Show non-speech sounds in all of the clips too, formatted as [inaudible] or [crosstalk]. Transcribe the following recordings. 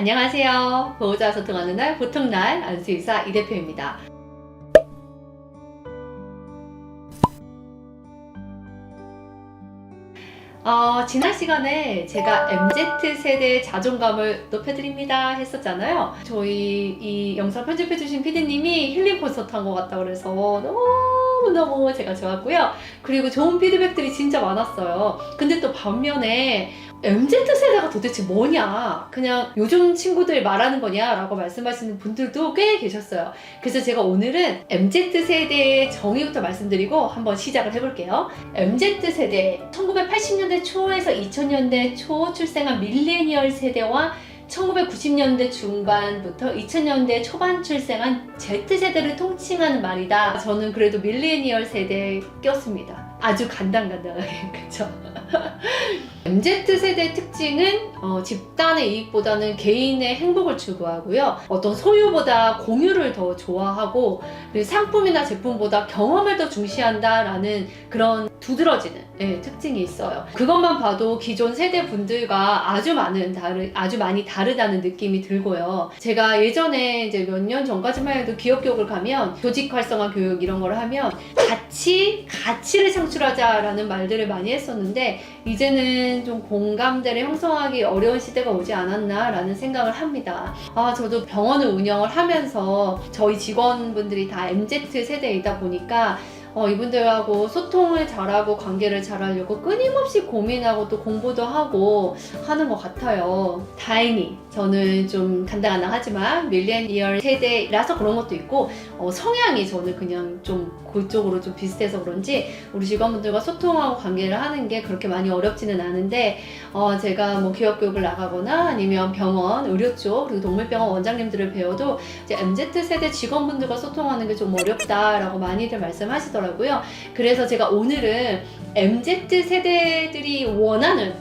안녕하세요. 보호자 소통하는 날, 보통날 안수의사 이 대표입니다. 어, 지난 시간에 제가 MZ세대의 자존감을 높여드립니다 했었잖아요. 저희 이 영상 편집해주신 피디님이 힐링 콘서트 한 것 같다 그래서 너무 너무 제가 좋았고요. 그리고 좋은 피드백들이 진짜 많았어요. 근데 또 반면에 MZ세대가 도대체 뭐냐? 그냥 요즘 친구들 말하는 거냐? 라고 말씀하시는 분들도 꽤 계셨어요. 그래서 제가 오늘은 MZ세대의 정의부터 말씀드리고 한번 시작을 해볼게요. MZ세대, 1980년대 초에서 2000년대 초 출생한 밀레니얼 세대와 1990년대 중반부터 2000년대 초반 출생한 Z세대를 통칭하는 말이다. 저는 그래도 밀레니얼 세대에 꼈습니다. 아주 간당간당하게, [laughs] 그쵸? [laughs] MZ세대 특징은 어, 집단의 이익보다는 개인의 행복을 추구하고요. 어떤 소유보다 공유를 더 좋아하고 상품이나 제품보다 경험을 더 중시한다라는 그런 두드러지는 예, 특징이 있어요. 그것만 봐도 기존 세대 분들과 아주 많은 다르 아주 많이 다르다는 느낌이 들고요. 제가 예전에 이제 몇 년 전까지만 해도 기업 교육을 가면 조직 활성화 교육 이런 걸 하면 가치 가치를 창출하자라는 말들을 많이 했었는데 이제는 좀 공감대를 형성하기 어려운 시대가 오지 않았나라는 생각을 합니다. 아, 저도 병원을 운영을 하면서 저희 직원분들이 다 MZ 세대이다 보니까 어, 이분들하고 소통을 잘하고 관계를 잘하려고 끊임없이 고민하고 또 공부도 하고 하는 것 같아요. 다행히 저는 좀 간당간당하지만 밀레니얼 세대라서 그런 것도 있고 어, 성향이 저는 그냥 좀 그쪽으로 좀 비슷해서 그런지 우리 직원분들과 소통하고 관계를 하는 게 그렇게 많이 어렵지는 않은데 어, 제가 뭐 기업 교육을 나가거나 아니면 병원, 의료 쪽 그리고 동물병원 원장님들을 배워도 이제 MZ 세대 직원분들과 소통하는 게 좀 어렵다라고 많이들 말씀하시더라고요. 그래서 제가 오늘은 MZ 세대들이 원하는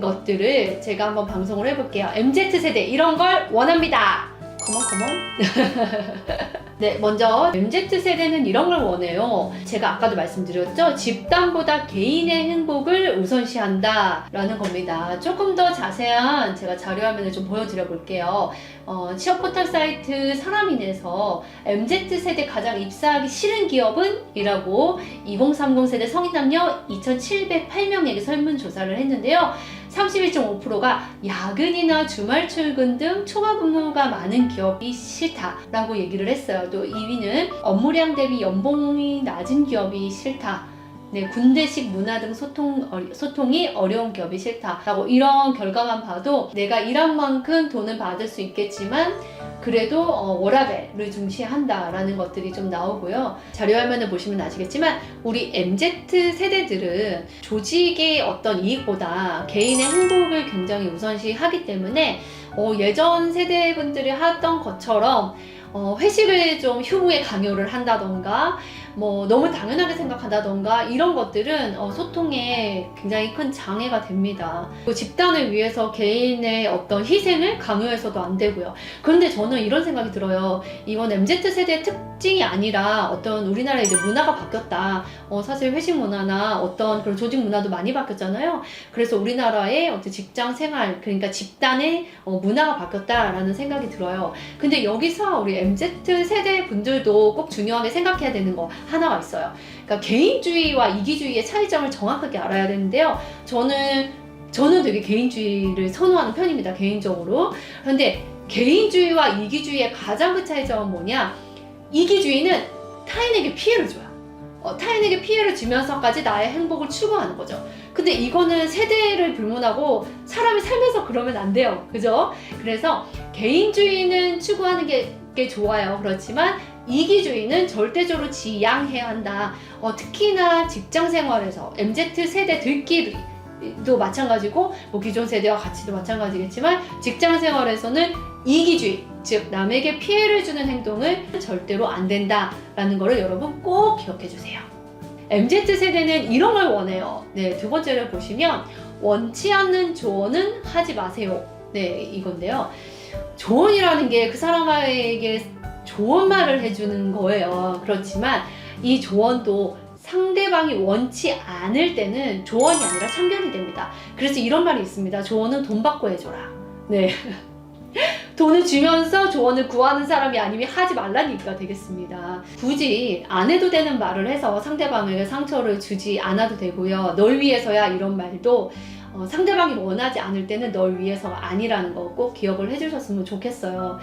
것들을 제가 한번 방송을 해볼게요. MZ 세대 이런 걸 원합니다. 컴온 컴온. [laughs] 네, 먼저 MZ 세대는 이런 걸 원해요. 제가 아까도 말씀드렸죠. 집단보다 개인의 행복을 우선시한다라는 겁니다. 조금 더 자세한 제가 자료 화면을 좀 보여드려 볼게요. 어, 취업 포털 사이트 사람인에서 MZ 세대 가장 입사하기 싫은 기업은? 이라고 2030 세대 성인 남녀 2,708명에게 설문조사를 했는데요. 31.5%가 야근이나 주말 출근 등 초과 근무가 많은 기업이 싫다라고 얘기를 했어요. 또 2위는 업무량 대비 연봉이 낮은 기업이 싫다. 네, 군대식 문화 등 소통, 소통이 어려운 기업이 싫다라고 이런 결과만 봐도 내가 일한 만큼 돈은 받을 수 있겠지만 그래도 어, 워라밸을 중시한다라는 것들이 좀 나오고요. 자료 화면을 보시면 아시겠지만 우리 MZ 세대들은 조직의 어떤 이익보다 개인의 행복을 굉장히 우선시하기 때문에 어, 예전 세대분들이 하던 것처럼 어, 회식을 좀 휴무에 강요를 한다던가 뭐 너무 당연하게 생각한다던가 이런 것들은 어, 소통에 굉장히 큰 장애가 됩니다. 그 집단을 위해서 개인의 어떤 희생을 강요해서도 안 되고요. 그런데 저는 이런 생각이 들어요. 이건 MZ 세대의 특징이 아니라 어떤 우리나라의 이제 문화가 바뀌었다. 어, 사실 회식 문화나 어떤 그런 조직 문화도 많이 바뀌었잖아요. 그래서 우리나라의 어떤 직장 생활, 그러니까 집단의 어, 문화가 바뀌었다라는 생각이 들어요. 근데 여기서 우리 MZ 세대 분들도 꼭 중요하게 생각해야 되는 거 하나가 있어요. 그러니까 개인주의와 이기주의의 차이점을 정확하게 알아야 되는데요. 저는 저는 되게 개인주의를 선호하는 편입니다. 개인적으로. 그런데 개인주의와 이기주의의 가장 큰 차이점은 뭐냐? 이기주의는 타인에게 피해를 줘요. 어, 타인에게 피해를 주면서까지 나의 행복을 추구하는 거죠. 근데 이거는 세대를 불문하고 사람이 살면서 그러면 안 돼요. 그죠? 그래서 개인주의는 추구하는 게, 게 좋아요. 그렇지만 이기주의는 절대적으로 지양해야 한다. 어, 특히나 직장 생활에서 MZ 세대들끼리 도 마찬가지고 뭐 기존 세대와 같이도 마찬가지겠지만 직장 생활에서는 이기주의 즉 남에게 피해를 주는 행동을 절대로 안 된다라는 거를 여러분 꼭 기억해 주세요. MZ 세대는 이런 걸 원해요. 네, 두 번째를 보시면 원치 않는 조언은 하지 마세요. 네, 이건데요. 조언이라는 게 그 사람에게 좋은 말을 해주는 거예요. 그렇지만 이 조언도 상대방이 원치 않을 때는 조언이 아니라 참견이 됩니다. 그래서 이런 말이 있습니다. 조언은 돈 받고 해줘라. 네. [laughs] 돈을 주면서 조언을 구하는 사람이 아니면 하지 말라니까 되겠습니다. 굳이 안 해도 되는 말을 해서 상대방에게 상처를 주지 않아도 되고요. 널 위해서야 이런 말도 어, 상대방이 원하지 않을 때는 널 위해서가 아니라는 거 꼭 기억을 해주셨으면 좋겠어요.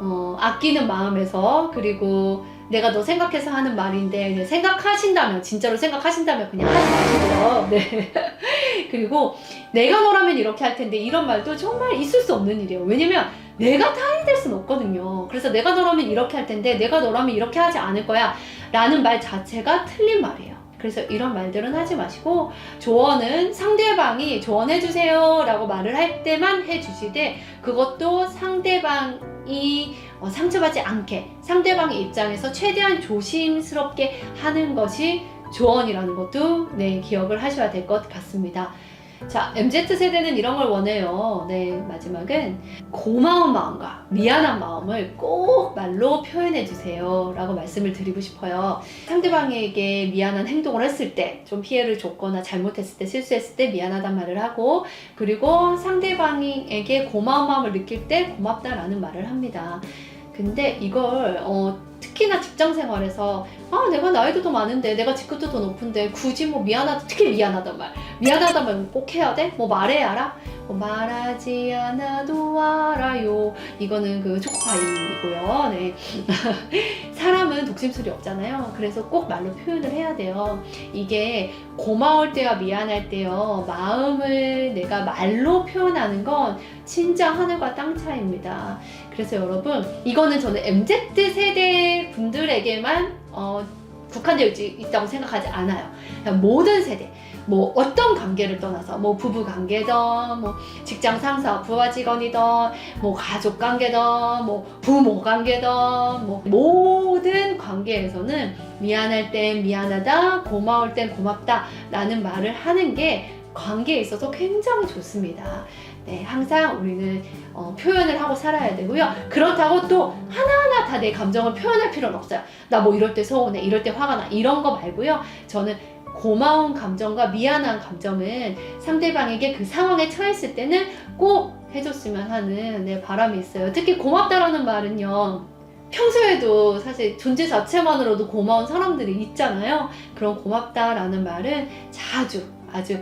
어, 아끼는 마음에서 그리고 내가 너 생각해서 하는 말인데 네, 생각하신다면 진짜로 생각하신다면 그냥 하지 마시고요. [laughs] 네. 그리고 내가 너라면 이렇게 할 텐데 이런 말도 정말 있을 수 없는 일이에요. 왜냐면 내가 타인이 될 수는 없거든요. 그래서 내가 너라면 이렇게 할 텐데 내가 너라면 이렇게 하지 않을 거야 라는 말 자체가 틀린 말이에요. 그래서 이런 말들은 하지 마시고 조언은 상대방이 조언해 주세요 라고 말을 할 때만 해 주시되 그것도 상대방 이 어, 상처받지 않게 상대방의 입장에서 최대한 조심스럽게 하는 것이 조언이라는 것도 네, 기억을 하셔야 될 것 같습니다. 자, MZ세대는 이런 걸 원해요. 네, 마지막은 고마운 마음과 미안한 마음을 꼭 말로 표현해 주세요. 라고 말씀을 드리고 싶어요. 상대방에게 미안한 행동을 했을 때, 좀 피해를 줬거나 잘못했을 때, 실수했을 때 미안하단 말을 하고, 그리고 상대방에게 고마운 마음을 느낄 때 고맙다라는 말을 합니다. 근데 이걸, 어, 특히나 직장 생활에서 아 내가 나이도 더 많은데 내가 직급도 더 높은데 굳이 뭐 미안하다 특히 미안하단 말. 미안하단 말꼭 해야 돼? 뭐 말해야 알아? 뭐 말하지 않아도 알아요. 이거는 그 초코파이이고요. 네. [laughs] 사람은 독심술이 없잖아요. 그래서 꼭 말로 표현을 해야 돼요. 이게 고마울 때와 미안할 때요. 마음을 내가 말로 표현하는 건 진짜 하늘과 땅 차이입니다 그래서 여러분 이거는 저는 MZ 세대 분들에게만 어, 국한되어 있- 있다고 생각하지 않아요. 모든 세대, 뭐 어떤 관계를 떠나서 뭐 부부 관계든, 뭐 직장 상사, 부하 직원이든, 뭐 가족 관계든, 뭐 부모 관계든, 뭐 모든 관계에서는 미안할 땐 미안하다, 고마울 땐 고맙다라는 말을 하는 게 관계에 있어서 굉장히 좋습니다. 네, 항상 우리는 어, 표현을 하고 살아야 되고요. 그렇다고 또 하나하나 다 내 감정을 표현할 필요는 없어요. 나 뭐 이럴 때 서운해, 이럴 때 화가 나, 이런 거 말고요. 저는 고마운 감정과 미안한 감정은 상대방에게 그 상황에 처했을 때는 꼭 해줬으면 하는 네, 바람이 있어요. 특히 고맙다라는 말은요. 평소에도 사실 존재 자체만으로도 고마운 사람들이 있잖아요. 그런 고맙다라는 말은 자주 아주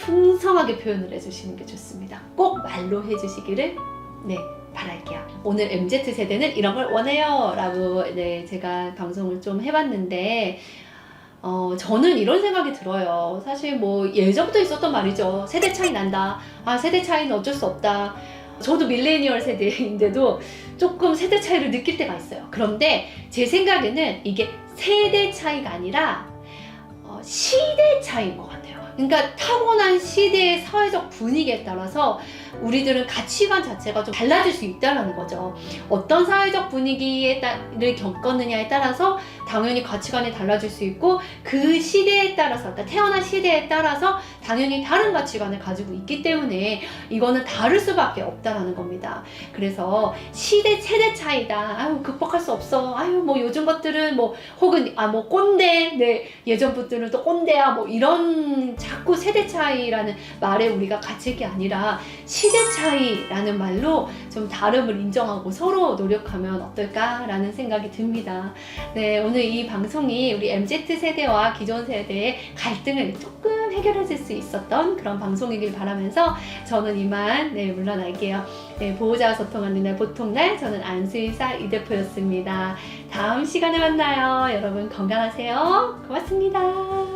풍성하게 표현을 해주시는 게 좋습니다. 꼭 말로 해주시기를 네 바랄게요. 오늘 MZ 세대는 이런 걸 원해요라고 네 제가 방송을 좀 해봤는데 어 저는 이런 생각이 들어요. 사실 뭐 예전부터 있었던 말이죠. 세대 차이 난다. 아 세대 차이는 어쩔 수 없다. 저도 밀레니얼 세대인데도 조금 세대 차이를 느낄 때가 있어요. 그런데 제 생각에는 이게 세대 차이가 아니라 어, 시대 차이인 것. 그러니까 타고난 시대의 사회적 분위기에 따라서 우리들은 가치관 자체가 좀 달라질 수 있다는 거죠. 어떤 사회적 분위기를 겪었느냐에 따라서 당연히 가치관이 달라질 수 있고 그 시대에 따라서, 그러니까 태어난 시대에 따라서 당연히 다른 가치관을 가지고 있기 때문에 이거는 다를 수밖에 없다라는 겁니다. 그래서 시대 세대 차이다. 아유 극복할 수 없어. 아유 뭐 요즘 것들은 뭐 혹은 아 뭐 꼰대. 네 예전 분들은 또 꼰대야. 뭐 이런 자꾸 세대 차이라는 말에 우리가 갇힐 게 아니라 시대 차이라는 말로 좀 다름을 인정하고 서로 노력하면 어떨까라는 생각이 듭니다. 네 오늘 이 방송이 우리 MZ 세대와 기존 세대의 갈등을 조금 해결해 줄 수 있었던 그런 방송이길 바라면서 저는 이만 네 물러날게요. 네, 보호자와 소통하는 날 보통날 저는 안수의사 이 대표였습니다. 다음 시간에 만나요. 여러분 건강하세요. 고맙습니다.